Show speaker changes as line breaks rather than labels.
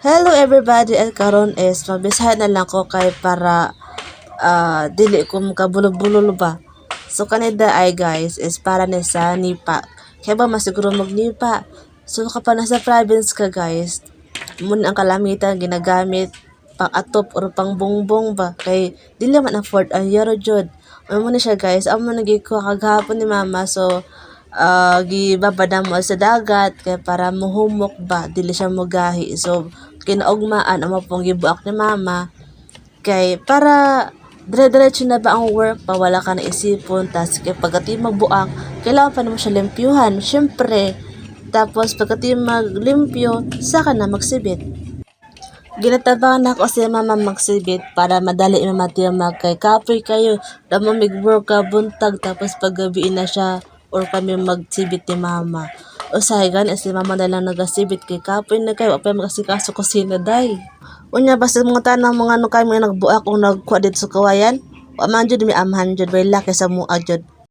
Hello everybody at karon is mabisahan na lang ko kay para ah, dili ko makabulol-bulol ba. So kanida ay guys is para ni sa nipa. Kaya ba masiguro magnipa. So kapag nasa province ka guys, muna ang kalamitan ginagamit pang atop or pang bongbong ba kay dili man afford ang euro jud. Ano na siya guys, amo nagi ko kagahapon ni mama so ah gibabada mo sa dagat kay para muhumok ba dili siya mogahi. So kinaugmaan amo pong gibuak ni mama. Kay para dire-diretso na ba ang work pa wala ka na isipon tas kay pagkati magbuak kailangan pa naman siya limpyuhan syempre. Tapos pagkati maglimpyo saka na magsibit. Ginatabangan ako si mama magsibit para madali mamati mag kay kapoy kayo damo mig work ka buntag tapos paggabi na siya or kami magsibit ni mama Usahay gani si mama na lang nagasibit kay kapoy na kayo pa magasikaso kusina day. Unya basta mga tanang mga ano kay mga nagbuak kung nagkuha dito sa kawayan wa man jud mi amhan jud bay laki sa mua jud